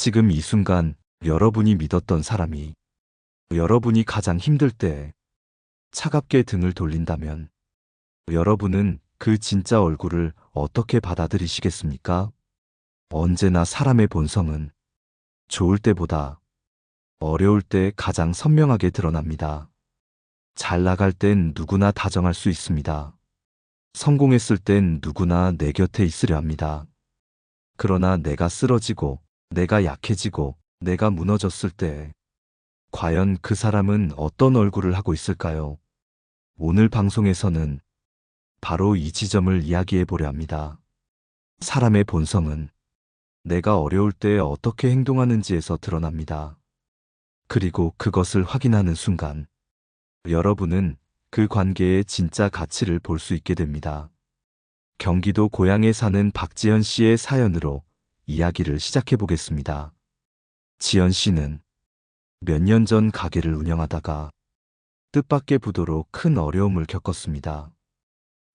지금 이 순간 여러분이 믿었던 사람이 여러분이 가장 힘들 때 차갑게 등을 돌린다면 여러분은 그 진짜 얼굴을 어떻게 받아들이시겠습니까? 언제나 사람의 본성은 좋을 때보다 어려울 때 가장 선명하게 드러납니다. 잘 나갈 땐 누구나 다정할 수 있습니다. 성공했을 땐 누구나 내 곁에 있으려 합니다. 그러나 내가 쓰러지고, 내가 약해지고, 내가 무너졌을 때, 과연 그 사람은 어떤 얼굴을 하고 있을까요? 오늘 방송에서는 바로 이 지점을 이야기해 보려 합니다. 사람의 본성은 내가 어려울 때 어떻게 행동하는지에서 드러납니다. 그리고 그것을 확인하는 순간 여러분은 그 관계의 진짜 가치를 볼 수 있게 됩니다. 경기도 고향에 사는 박지현 씨의 사연으로 이야기를 시작해 보겠습니다. 지연 씨는 몇 년 전 가게를 운영하다가 뜻밖의 부도로 큰 어려움을 겪었습니다.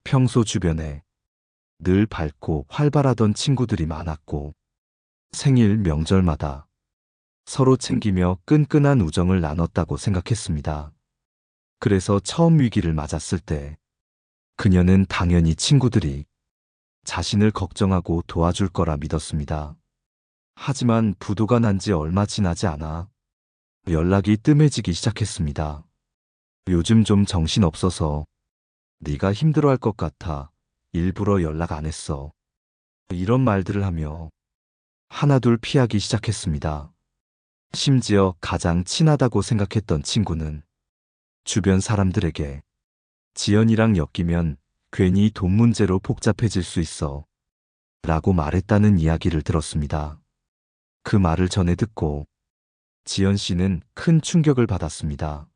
평소 주변에 늘 밝고 활발하던 친구들이 많았고 생일 명절마다 서로 챙기며 끈끈한 우정을 나눴다고 생각했습니다. 그래서 처음 위기를 맞았을 때 그녀는 당연히 친구들이 자신을 걱정하고 도와줄 거라 믿었습니다. 하지만 부도가 난 지 얼마 지나지 않아 연락이 뜸해지기 시작했습니다. 요즘 좀 정신 없어서 네가 힘들어할 것 같아 일부러 연락 안 했어. 이런 말들을 하며 하나둘 피하기 시작했습니다. 심지어 가장 친하다고 생각했던 친구는 주변 사람들에게 지연이랑 엮이면 괜히 돈 문제로 복잡해질 수 있어 라고 말했다는 이야기를 들었습니다. 그 말을 전해 듣고 지연 씨는 큰 충격을 받았습니다.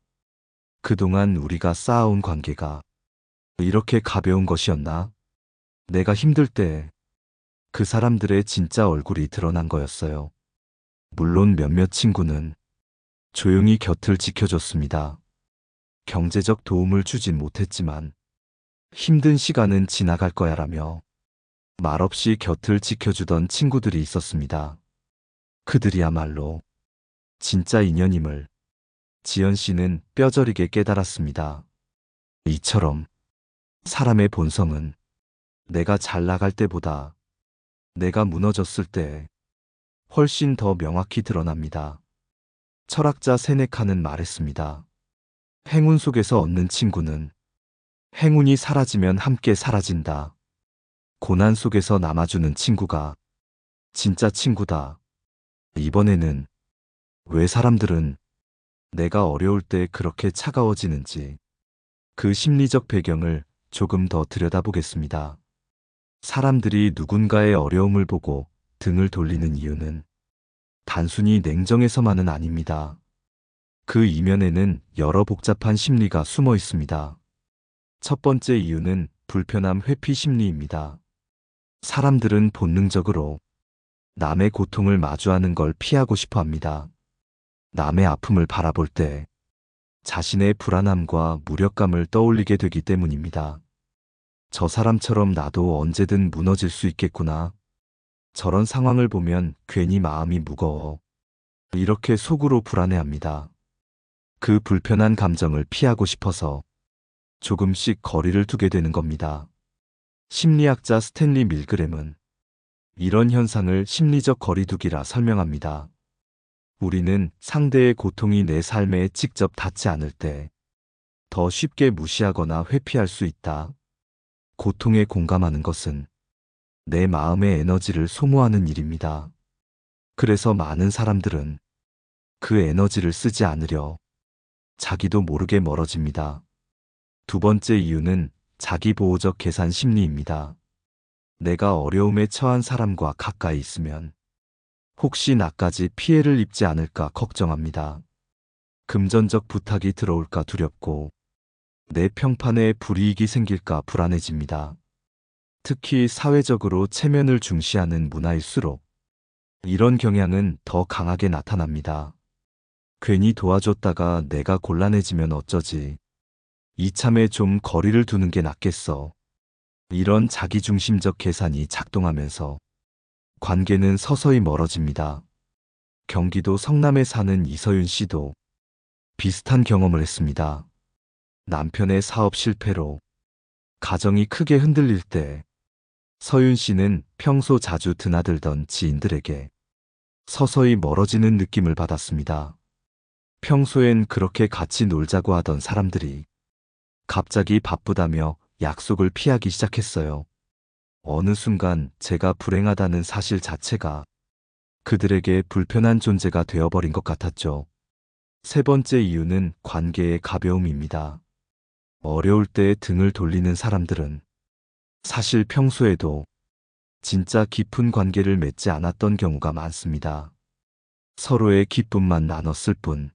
그동안 우리가 쌓아온 관계가 이렇게 가벼운 것이었나? 내가 힘들 때 그 사람들의 진짜 얼굴이 드러난 거였어요. 물론 몇몇 친구는 조용히 곁을 지켜줬습니다. 경제적 도움을 주진 못했지만 힘든 시간은 지나갈 거야라며 말없이 곁을 지켜주던 친구들이 있었습니다. 그들이야말로 진짜 인연임을 지연 씨는 뼈저리게 깨달았습니다. 이처럼 사람의 본성은 내가 잘 나갈 때보다 내가 무너졌을 때 훨씬 더 명확히 드러납니다. 철학자 세네카는 말했습니다. 행운 속에서 얻는 친구는 행운이 사라지면 함께 사라진다. 고난 속에서 남아주는 친구가 진짜 친구다. 이번에는 왜 사람들은 내가 어려울 때 그렇게 차가워지는지 그 심리적 배경을 조금 더 들여다보겠습니다. 사람들이 누군가의 어려움을 보고 등을 돌리는 이유는 단순히 냉정해서만은 아닙니다. 그 이면에는 여러 복잡한 심리가 숨어 있습니다. 첫 번째 이유는 불편함 회피 심리입니다. 사람들은 본능적으로 남의 고통을 마주하는 걸 피하고 싶어 합니다. 남의 아픔을 바라볼 때 자신의 불안함과 무력감을 떠올리게 되기 때문입니다. 저 사람처럼 나도 언제든 무너질 수 있겠구나. 저런 상황을 보면 괜히 마음이 무거워. 이렇게 속으로 불안해합니다. 그 불편한 감정을 피하고 싶어서 조금씩 거리를 두게 되는 겁니다. 심리학자 스탠리 밀그램은 이런 현상을 심리적 거리두기라 설명합니다. 우리는 상대의 고통이 내 삶에 직접 닿지 않을 때 더 쉽게 무시하거나 회피할 수 있다. 고통에 공감하는 것은 내 마음의 에너지를 소모하는 일입니다. 그래서 많은 사람들은 그 에너지를 쓰지 않으려 자기도 모르게 멀어집니다. 두 번째 이유는 자기보호적 계산 심리입니다. 내가 어려움에 처한 사람과 가까이 있으면 혹시 나까지 피해를 입지 않을까 걱정합니다. 금전적 부탁이 들어올까 두렵고 내 평판에 불이익이 생길까 불안해집니다. 특히 사회적으로 체면을 중시하는 문화일수록 이런 경향은 더 강하게 나타납니다. 괜히 도와줬다가 내가 곤란해지면 어쩌지. 이참에 좀 거리를 두는 게 낫겠어. 이런 자기중심적 계산이 작동하면서 관계는 서서히 멀어집니다. 경기도 성남에 사는 이서윤 씨도 비슷한 경험을 했습니다. 남편의 사업 실패로 가정이 크게 흔들릴 때 서윤 씨는 평소 자주 드나들던 지인들에게 서서히 멀어지는 느낌을 받았습니다. 평소엔 그렇게 같이 놀자고 하던 사람들이 갑자기 바쁘다며 약속을 피하기 시작했어요. 어느 순간 제가 불행하다는 사실 자체가 그들에게 불편한 존재가 되어버린 것 같았죠. 세 번째 이유는 관계의 가벼움입니다. 어려울 때 등을 돌리는 사람들은 사실 평소에도 진짜 깊은 관계를 맺지 않았던 경우가 많습니다. 서로의 기쁨만 나눴을 뿐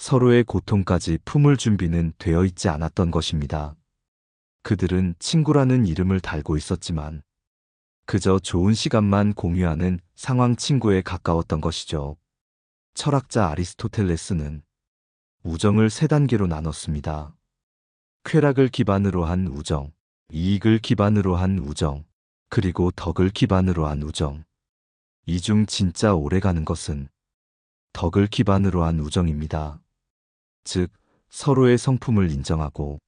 서로의 고통까지 품을 준비는 되어 있지 않았던 것입니다. 그들은 친구라는 이름을 달고 있었지만 그저 좋은 시간만 공유하는 상황 친구에 가까웠던 것이죠. 철학자 아리스토텔레스는 우정을 세 단계로 나눴습니다. 쾌락을 기반으로 한 우정, 이익을 기반으로 한 우정, 그리고 덕을 기반으로 한 우정. 이 중 진짜 오래가는 것은 덕을 기반으로 한 우정입니다. 즉, 서로의 성품을 인정하고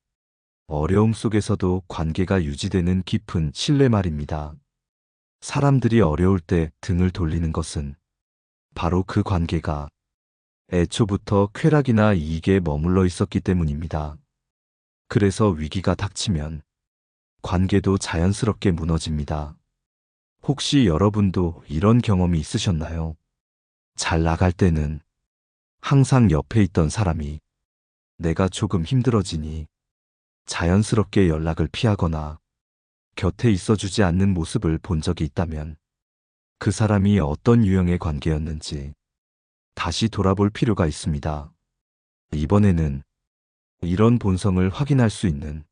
어려움 속에서도 관계가 유지되는 깊은 신뢰 말입니다. 사람들이 어려울 때 등을 돌리는 것은 바로 그 관계가 애초부터 쾌락이나 이익에 머물러 있었기 때문입니다. 그래서 위기가 닥치면 관계도 자연스럽게 무너집니다. 혹시 여러분도 이런 경험이 있으셨나요? 잘 나갈 때는 항상 옆에 있던 사람이 내가 조금 힘들어지니 자연스럽게 연락을 피하거나 곁에 있어주지 않는 모습을 본 적이 있다면 그 사람이 어떤 유형의 관계였는지 다시 돌아볼 필요가 있습니다. 이번에는 이런 본성을 확인할 수 있는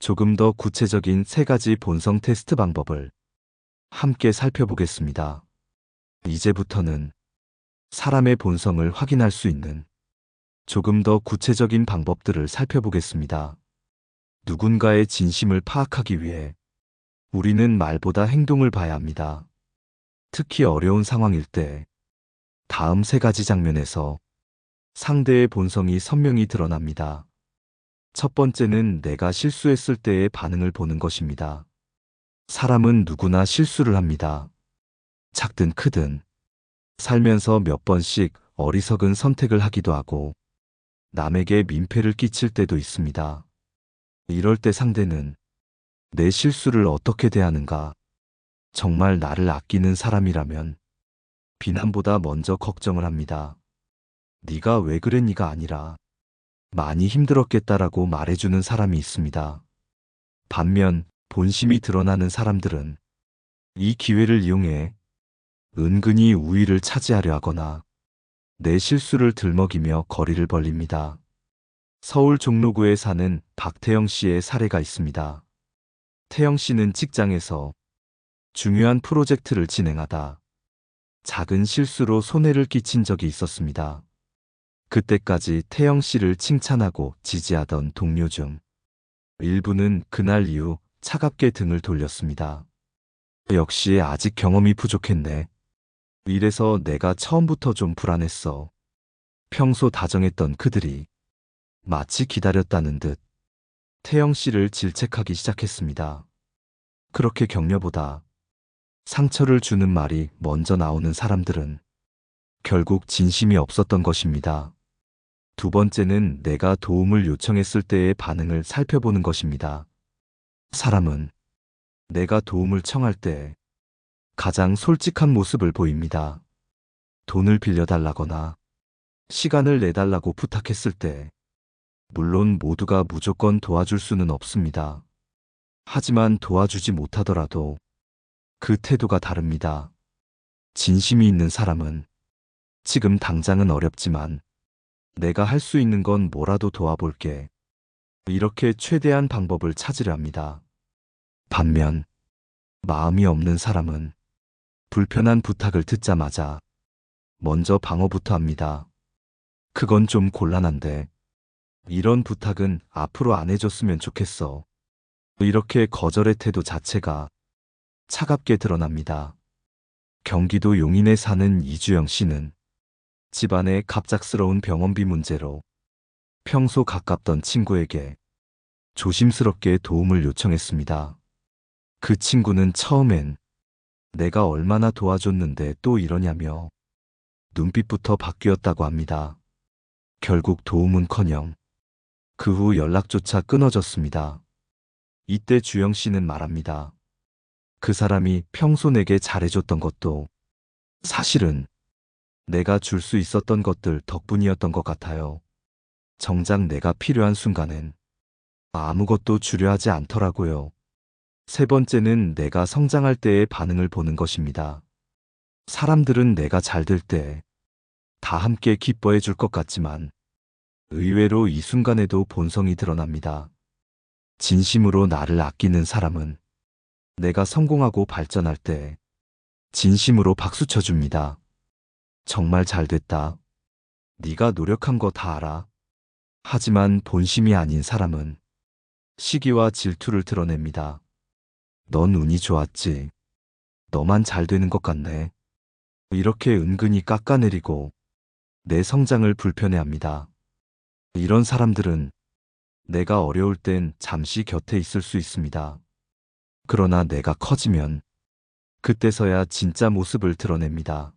조금 더 구체적인 세 가지 본성 테스트 방법을 함께 살펴보겠습니다. 이제부터는 사람의 본성을 확인할 수 있는 조금 더 구체적인 방법들을 살펴보겠습니다. 누군가의 진심을 파악하기 위해 우리는 말보다 행동을 봐야 합니다. 특히 어려운 상황일 때 다음 세 가지 장면에서 상대의 본성이 선명히 드러납니다. 첫 번째는 내가 실수했을 때의 반응을 보는 것입니다. 사람은 누구나 실수를 합니다. 작든 크든 살면서 몇 번씩 어리석은 선택을 하기도 하고 남에게 민폐를 끼칠 때도 있습니다. 이럴 때 상대는 내 실수를 어떻게 대하는가? 정말 나를 아끼는 사람이라면 비난보다 먼저 걱정을 합니다. 네가 왜 그랬니가 아니라 많이 힘들었겠다라고 말해주는 사람이 있습니다. 반면 본심이 드러나는 사람들은 이 기회를 이용해 은근히 우위를 차지하려 하거나 내 실수를 들먹이며 거리를 벌립니다. 서울 종로구에 사는 박태영 씨의 사례가 있습니다. 태영 씨는 직장에서 중요한 프로젝트를 진행하다 작은 실수로 손해를 끼친 적이 있었습니다. 그때까지 태영 씨를 칭찬하고 지지하던 동료 중 일부는 그날 이후 차갑게 등을 돌렸습니다. 역시 아직 경험이 부족했네. 이래서 내가 처음부터 좀 불안했어. 평소 다정했던 그들이 마치 기다렸다는 듯 태영 씨를 질책하기 시작했습니다. 그렇게 격려보다 상처를 주는 말이 먼저 나오는 사람들은 결국 진심이 없었던 것입니다. 두 번째는 내가 도움을 요청했을 때의 반응을 살펴보는 것입니다. 사람은 내가 도움을 청할 때 가장 솔직한 모습을 보입니다. 돈을 빌려달라거나 시간을 내달라고 부탁했을 때 물론 모두가 무조건 도와줄 수는 없습니다. 하지만 도와주지 못하더라도 그 태도가 다릅니다. 진심이 있는 사람은 지금 당장은 어렵지만 내가 할 수 있는 건 뭐라도 도와볼게. 이렇게 최대한 방법을 찾으려 합니다. 반면 마음이 없는 사람은 불편한 부탁을 듣자마자 먼저 방어부터 합니다. 그건 좀 곤란한데 이런 부탁은 앞으로 안 해줬으면 좋겠어. 이렇게 거절의 태도 자체가 차갑게 드러납니다. 경기도 용인에 사는 이주영 씨는 집안의 갑작스러운 병원비 문제로 평소 가깝던 친구에게 조심스럽게 도움을 요청했습니다. 그 친구는 처음엔 내가 얼마나 도와줬는데 또 이러냐며 눈빛부터 바뀌었다고 합니다. 결국 도움은커녕 그 후 연락조차 끊어졌습니다. 이때 주영 씨는 말합니다. 그 사람이 평소 내게 잘해줬던 것도 사실은 내가 줄 수 있었던 것들 덕분이었던 것 같아요. 정작 내가 필요한 순간엔 아무것도 주려 하지 않더라고요. 세 번째는 내가 성장할 때의 반응을 보는 것입니다. 사람들은 내가 잘 될 때 다 함께 기뻐해 줄 것 같지만 의외로 이 순간에도 본성이 드러납니다. 진심으로 나를 아끼는 사람은 내가 성공하고 발전할 때 진심으로 박수 쳐줍니다. 정말 잘 됐다. 네가 노력한 거 다 알아. 하지만 본심이 아닌 사람은 시기와 질투를 드러냅니다. 넌 운이 좋았지. 너만 잘 되는 것 같네. 이렇게 은근히 깎아내리고 내 성장을 불편해합니다. 이런 사람들은 내가 어려울 땐 잠시 곁에 있을 수 있습니다. 그러나 내가 커지면 그때서야 진짜 모습을 드러냅니다.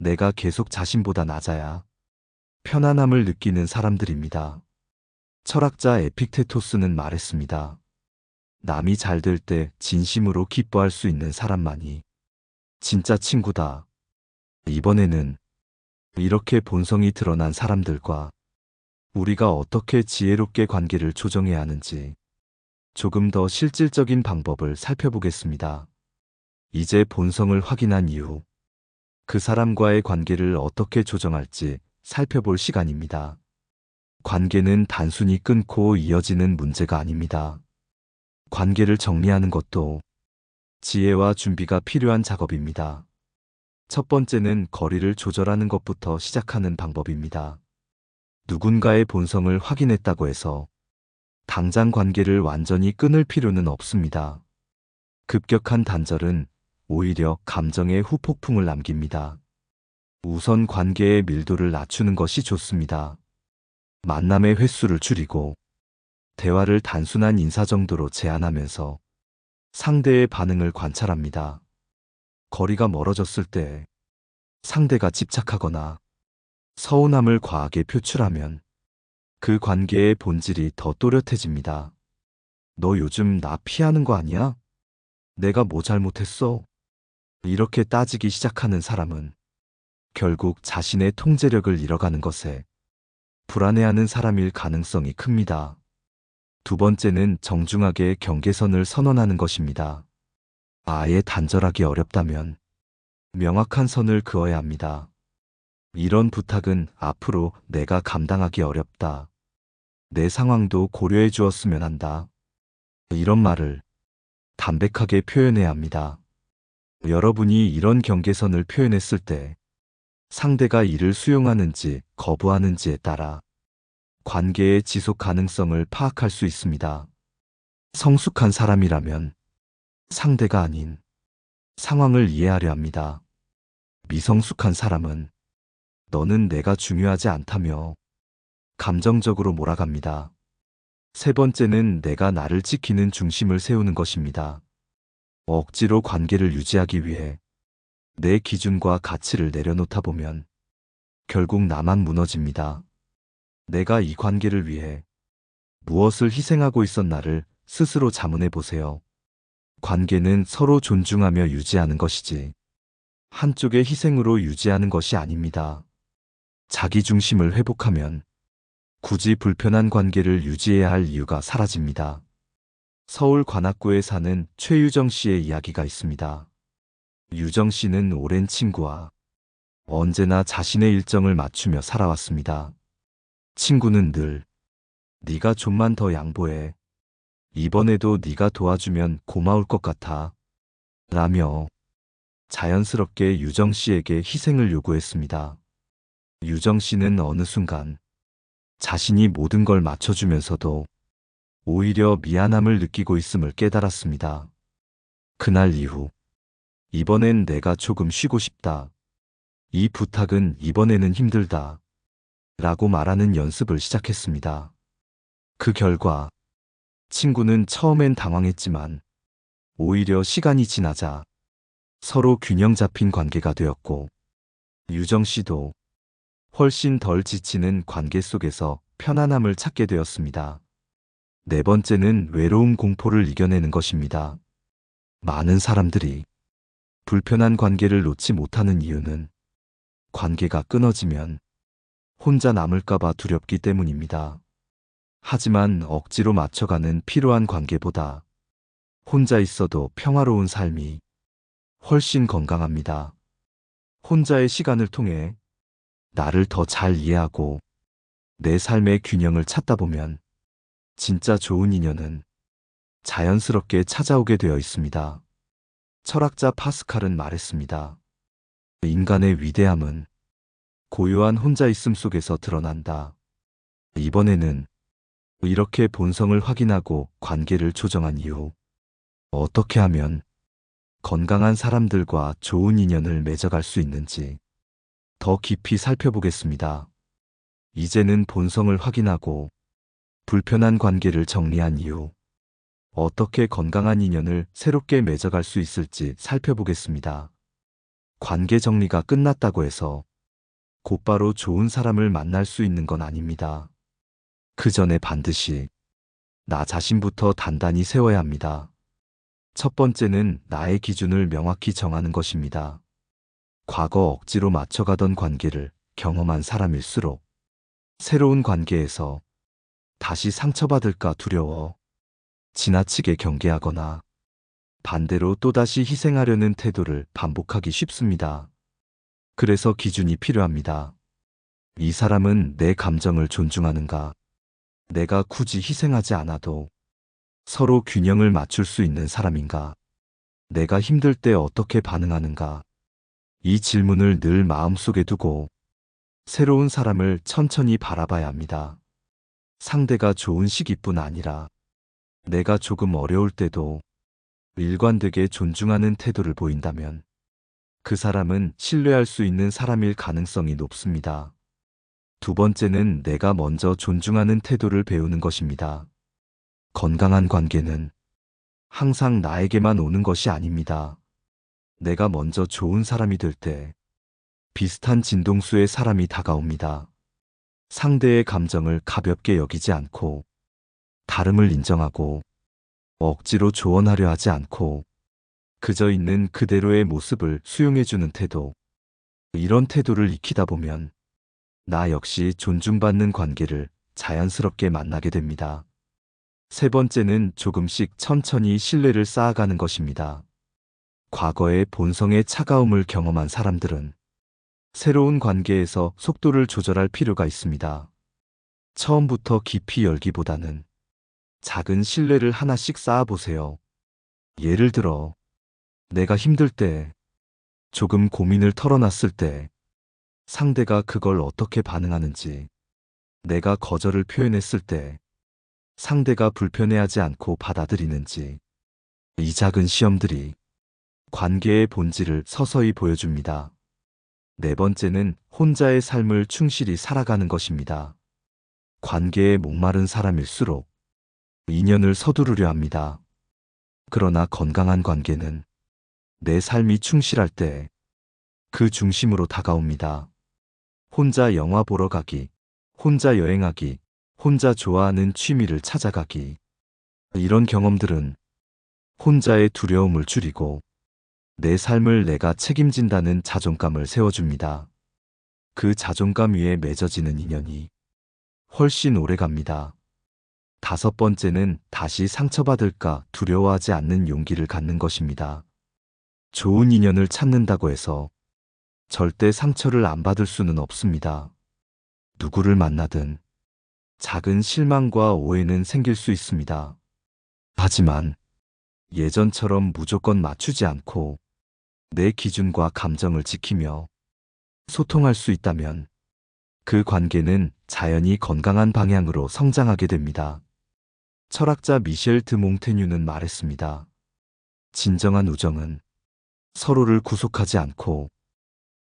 내가 계속 자신보다 낮아야 편안함을 느끼는 사람들입니다. 철학자 에픽테토스는 말했습니다. 남이 잘 될 때 진심으로 기뻐할 수 있는 사람만이 진짜 친구다. 이번에는 이렇게 본성이 드러난 사람들과 우리가 어떻게 지혜롭게 관계를 조정해야 하는지 조금 더 실질적인 방법을 살펴보겠습니다. 이제 본성을 확인한 이후 그 사람과의 관계를 어떻게 조정할지 살펴볼 시간입니다. 관계는 단순히 끊고 이어지는 문제가 아닙니다. 관계를 정리하는 것도 지혜와 준비가 필요한 작업입니다. 첫 번째는 거리를 조절하는 것부터 시작하는 방법입니다. 누군가의 본성을 확인했다고 해서 당장 관계를 완전히 끊을 필요는 없습니다. 급격한 단절은 오히려 감정의 후폭풍을 남깁니다. 우선 관계의 밀도를 낮추는 것이 좋습니다. 만남의 횟수를 줄이고 대화를 단순한 인사 정도로 제한하면서 상대의 반응을 관찰합니다. 거리가 멀어졌을 때 상대가 집착하거나 서운함을 과하게 표출하면 그 관계의 본질이 더 또렷해집니다. 너 요즘 나 피하는 거 아니야? 내가 뭐 잘못했어? 이렇게 따지기 시작하는 사람은 결국 자신의 통제력을 잃어가는 것에 불안해하는 사람일 가능성이 큽니다. 두 번째는 정중하게 경계선을 선언하는 것입니다. 아예 단절하기 어렵다면 명확한 선을 그어야 합니다. 이런 부탁은 앞으로 내가 감당하기 어렵다. 내 상황도 고려해 주었으면 한다. 이런 말을 담백하게 표현해야 합니다. 여러분이 이런 경계선을 표현했을 때 상대가 이를 수용하는지 거부하는지에 따라 관계의 지속 가능성을 파악할 수 있습니다. 성숙한 사람이라면 상대가 아닌 상황을 이해하려 합니다. 미성숙한 사람은 너는 내가 중요하지 않다며 감정적으로 몰아갑니다. 세 번째는 내가 나를 지키는 중심을 세우는 것입니다. 억지로 관계를 유지하기 위해 내 기준과 가치를 내려놓다 보면 결국 나만 무너집니다. 내가 이 관계를 위해 무엇을 희생하고 있었나를 스스로 자문해 보세요. 관계는 서로 존중하며 유지하는 것이지 한쪽의 희생으로 유지하는 것이 아닙니다. 자기 중심을 회복하면 굳이 불편한 관계를 유지해야 할 이유가 사라집니다. 서울 관악구에 사는 최유정 씨의 이야기가 있습니다. 유정 씨는 오랜 친구와 언제나 자신의 일정을 맞추며 살아왔습니다. 친구는 늘 네가 좀만 더 양보해. 이번에도 네가 도와주면 고마울 것 같아. 라며 자연스럽게 유정 씨에게 희생을 요구했습니다. 유정 씨는 어느 순간 자신이 모든 걸 맞춰주면서도 오히려 미안함을 느끼고 있음을 깨달았습니다. 그날 이후 이번엔 내가 조금 쉬고 싶다. 이 부탁은 이번에는 힘들다. 라고 말하는 연습을 시작했습니다. 그 결과 친구는 처음엔 당황했지만 오히려 시간이 지나자 서로 균형 잡힌 관계가 되었고 유정 씨도 훨씬 덜 지치는 관계 속에서 편안함을 찾게 되었습니다. 네 번째는 외로움 공포를 이겨내는 것입니다. 많은 사람들이 불편한 관계를 놓지 못하는 이유는 관계가 끊어지면 혼자 남을까봐 두렵기 때문입니다. 하지만 억지로 맞춰가는 필요한 관계보다 혼자 있어도 평화로운 삶이 훨씬 건강합니다. 혼자의 시간을 통해 나를 더 잘 이해하고 내 삶의 균형을 찾다 보면 진짜 좋은 인연은 자연스럽게 찾아오게 되어 있습니다. 철학자 파스칼은 말했습니다. 인간의 위대함은 고요한 혼자 있음 속에서 드러난다. 이번에는 이렇게 본성을 확인하고 관계를 조정한 이후 어떻게 하면 건강한 사람들과 좋은 인연을 맺어갈 수 있는지 더 깊이 살펴보겠습니다. 이제는 본성을 확인하고 불편한 관계를 정리한 이후 어떻게 건강한 인연을 새롭게 맺어갈 수 있을지 살펴보겠습니다. 관계 정리가 끝났다고 해서 곧바로 좋은 사람을 만날 수 있는 건 아닙니다. 그 전에 반드시 나 자신부터 단단히 세워야 합니다. 첫 번째는 나의 기준을 명확히 정하는 것입니다. 과거 억지로 맞춰가던 관계를 경험한 사람일수록 새로운 관계에서 다시 상처받을까 두려워 지나치게 경계하거나 반대로 또다시 희생하려는 태도를 반복하기 쉽습니다. 그래서 기준이 필요합니다. 이 사람은 내 감정을 존중하는가? 내가 굳이 희생하지 않아도 서로 균형을 맞출 수 있는 사람인가? 내가 힘들 때 어떻게 반응하는가? 이 질문을 늘 마음속에 두고 새로운 사람을 천천히 바라봐야 합니다. 상대가 좋은 시기뿐 아니라 내가 조금 어려울 때도 일관되게 존중하는 태도를 보인다면 그 사람은 신뢰할 수 있는 사람일 가능성이 높습니다. 두 번째는 내가 먼저 존중하는 태도를 배우는 것입니다. 건강한 관계는 항상 나에게만 오는 것이 아닙니다. 내가 먼저 좋은 사람이 될 때 비슷한 진동수의 사람이 다가옵니다. 상대의 감정을 가볍게 여기지 않고 다름을 인정하고 억지로 조언하려 하지 않고 그저 있는 그대로의 모습을 수용해주는 태도. 이런 태도를 익히다 보면 나 역시 존중받는 관계를 자연스럽게 만나게 됩니다. 세 번째는 조금씩 천천히 신뢰를 쌓아가는 것입니다. 과거의 본성의 차가움을 경험한 사람들은 새로운 관계에서 속도를 조절할 필요가 있습니다. 처음부터 깊이 열기보다는 작은 신뢰를 하나씩 쌓아보세요. 예를 들어, 내가 힘들 때, 조금 고민을 털어놨을 때, 상대가 그걸 어떻게 반응하는지, 내가 거절을 표현했을 때, 상대가 불편해하지 않고 받아들이는지, 이 작은 시험들이 관계의 본질을 서서히 보여줍니다. 네 번째는 혼자의 삶을 충실히 살아가는 것입니다. 관계에 목마른 사람일수록 인연을 서두르려 합니다. 그러나 건강한 관계는 내 삶이 충실할 때 그 중심으로 다가옵니다. 혼자 영화 보러 가기, 혼자 여행하기, 혼자 좋아하는 취미를 찾아가기. 이런 경험들은 혼자의 두려움을 줄이고 내 삶을 내가 책임진다는 자존감을 세워줍니다. 그 자존감 위에 맺어지는 인연이 훨씬 오래 갑니다. 다섯 번째는 다시 상처받을까 두려워하지 않는 용기를 갖는 것입니다. 좋은 인연을 찾는다고 해서 절대 상처를 안 받을 수는 없습니다. 누구를 만나든 작은 실망과 오해는 생길 수 있습니다. 하지만 예전처럼 무조건 맞추지 않고 내 기준과 감정을 지키며 소통할 수 있다면 그 관계는 자연히 건강한 방향으로 성장하게 됩니다. 철학자 미셸 드몽테뉴는 말했습니다. 진정한 우정은 서로를 구속하지 않고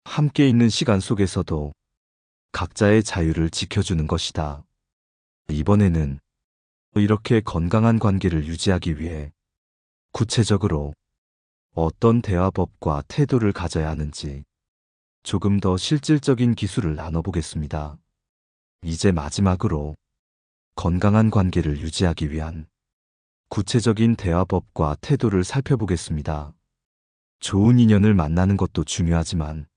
함께 있는 시간 속에서도 각자의 자유를 지켜주는 것이다. 이번에는 이렇게 건강한 관계를 유지하기 위해 구체적으로 어떤 대화법과 태도를 가져야 하는지 조금 더 실질적인 기술을 나눠보겠습니다. 이제 마지막으로 건강한 관계를 유지하기 위한 구체적인 대화법과 태도를 살펴보겠습니다. 좋은 인연을 만나는 것도 중요하지만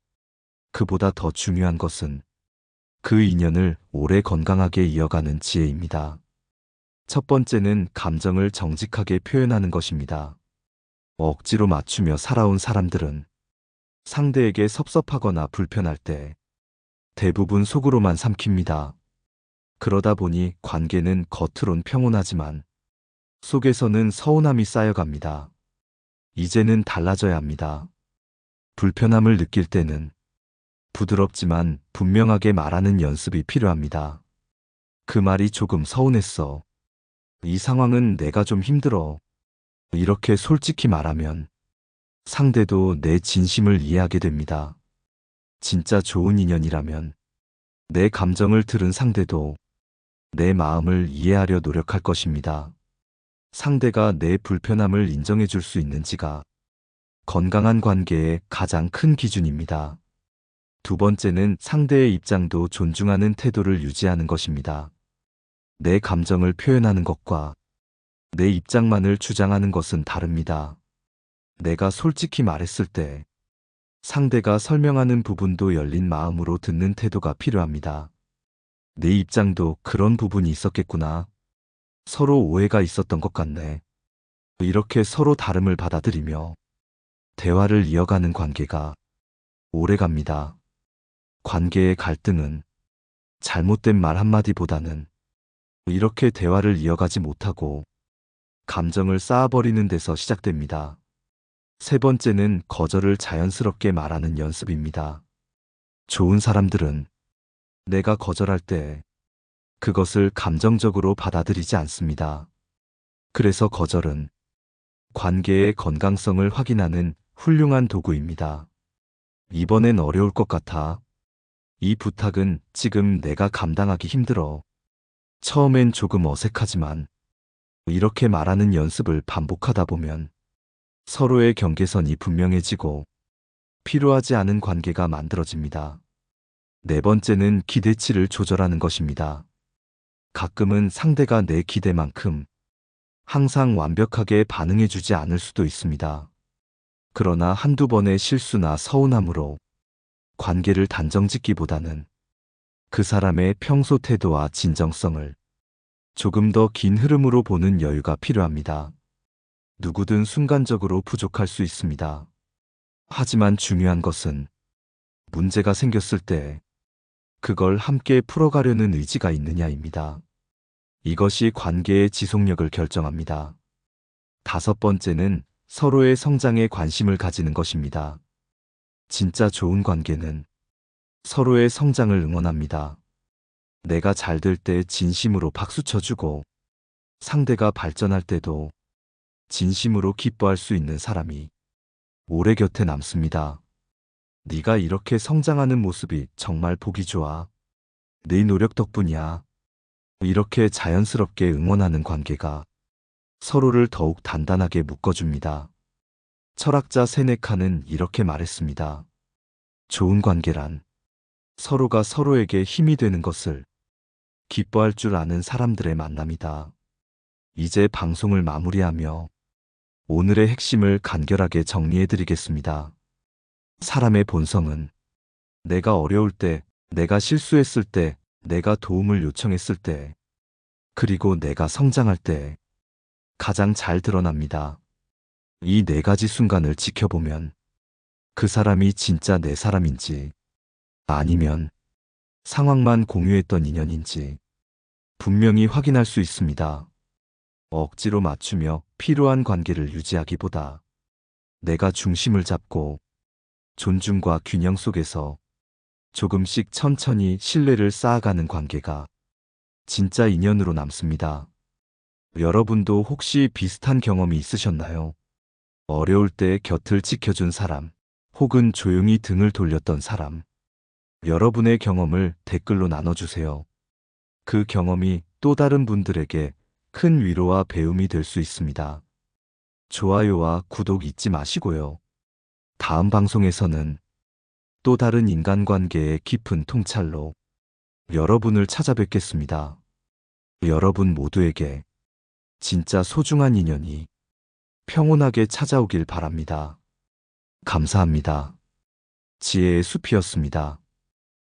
그보다 더 중요한 것은 그 인연을 오래 건강하게 이어가는 지혜입니다. 첫 번째는 감정을 정직하게 표현하는 것입니다. 억지로 맞추며 살아온 사람들은 상대에게 섭섭하거나 불편할 때 대부분 속으로만 삼킵니다. 그러다 보니 관계는 겉으론 평온하지만 속에서는 서운함이 쌓여갑니다. 이제는 달라져야 합니다. 불편함을 느낄 때는 부드럽지만 분명하게 말하는 연습이 필요합니다. 그 말이 조금 서운했어. 이 상황은 내가 좀 힘들어. 이렇게 솔직히 말하면 상대도 내 진심을 이해하게 됩니다. 진짜 좋은 인연이라면 내 감정을 들은 상대도 내 마음을 이해하려 노력할 것입니다. 상대가 내 불편함을 인정해 줄 수 있는지가 건강한 관계의 가장 큰 기준입니다. 두 번째는 상대의 입장도 존중하는 태도를 유지하는 것입니다. 내 감정을 표현하는 것과 내 입장만을 주장하는 것은 다릅니다. 내가 솔직히 말했을 때 상대가 설명하는 부분도 열린 마음으로 듣는 태도가 필요합니다. 내 입장도 그런 부분이 있었겠구나. 서로 오해가 있었던 것 같네. 이렇게 서로 다름을 받아들이며 대화를 이어가는 관계가 오래 갑니다. 관계의 갈등은 잘못된 말 한마디보다는 이렇게 대화를 이어가지 못하고 감정을 쌓아버리는 데서 시작됩니다. 세 번째는 거절을 자연스럽게 말하는 연습입니다. 좋은 사람들은 내가 거절할 때 그것을 감정적으로 받아들이지 않습니다. 그래서 거절은 관계의 건강성을 확인하는 훌륭한 도구입니다. 이번엔 어려울 것 같아. 이 부탁은 지금 내가 감당하기 힘들어. 처음엔 조금 어색하지만 이렇게 말하는 연습을 반복하다 보면 서로의 경계선이 분명해지고 필요하지 않은 관계가 만들어집니다. 네 번째는 기대치를 조절하는 것입니다. 가끔은 상대가 내 기대만큼 항상 완벽하게 반응해주지 않을 수도 있습니다. 그러나 한두 번의 실수나 서운함으로 관계를 단정짓기보다는 그 사람의 평소 태도와 진정성을 조금 더 긴 흐름으로 보는 여유가 필요합니다. 누구든 순간적으로 부족할 수 있습니다. 하지만 중요한 것은 문제가 생겼을 때 그걸 함께 풀어가려는 의지가 있느냐입니다. 이것이 관계의 지속력을 결정합니다. 다섯 번째는 서로의 성장에 관심을 가지는 것입니다. 진짜 좋은 관계는 서로의 성장을 응원합니다. 내가 잘 될 때 진심으로 박수 쳐주고 상대가 발전할 때도 진심으로 기뻐할 수 있는 사람이 오래 곁에 남습니다. 네가 이렇게 성장하는 모습이 정말 보기 좋아. 네 노력 덕분이야. 이렇게 자연스럽게 응원하는 관계가 서로를 더욱 단단하게 묶어줍니다. 철학자 세네카는 이렇게 말했습니다. 좋은 관계란 서로가 서로에게 힘이 되는 것을 기뻐할 줄 아는 사람들의 만남이다. 이제 방송을 마무리하며 오늘의 핵심을 간결하게 정리해 드리겠습니다. 사람의 본성은 내가 어려울 때, 내가 실수했을 때, 내가 도움을 요청했을 때, 그리고 내가 성장할 때 가장 잘 드러납니다. 이 네 가지 순간을 지켜보면 그 사람이 진짜 내 사람인지 아니면 상황만 공유했던 인연인지 분명히 확인할 수 있습니다. 억지로 맞추며 필요한 관계를 유지하기보다 내가 중심을 잡고 존중과 균형 속에서 조금씩 천천히 신뢰를 쌓아가는 관계가 진짜 인연으로 남습니다. 여러분도 혹시 비슷한 경험이 있으셨나요? 어려울 때 곁을 지켜준 사람, 혹은 조용히 등을 돌렸던 사람. 여러분의 경험을 댓글로 나눠주세요. 그 경험이 또 다른 분들에게 큰 위로와 배움이 될 수 있습니다. 좋아요와 구독 잊지 마시고요. 다음 방송에서는 또 다른 인간관계의 깊은 통찰로 여러분을 찾아뵙겠습니다. 여러분 모두에게 진짜 소중한 인연이 평온하게 찾아오길 바랍니다. 감사합니다. 지혜의 숲이었습니다.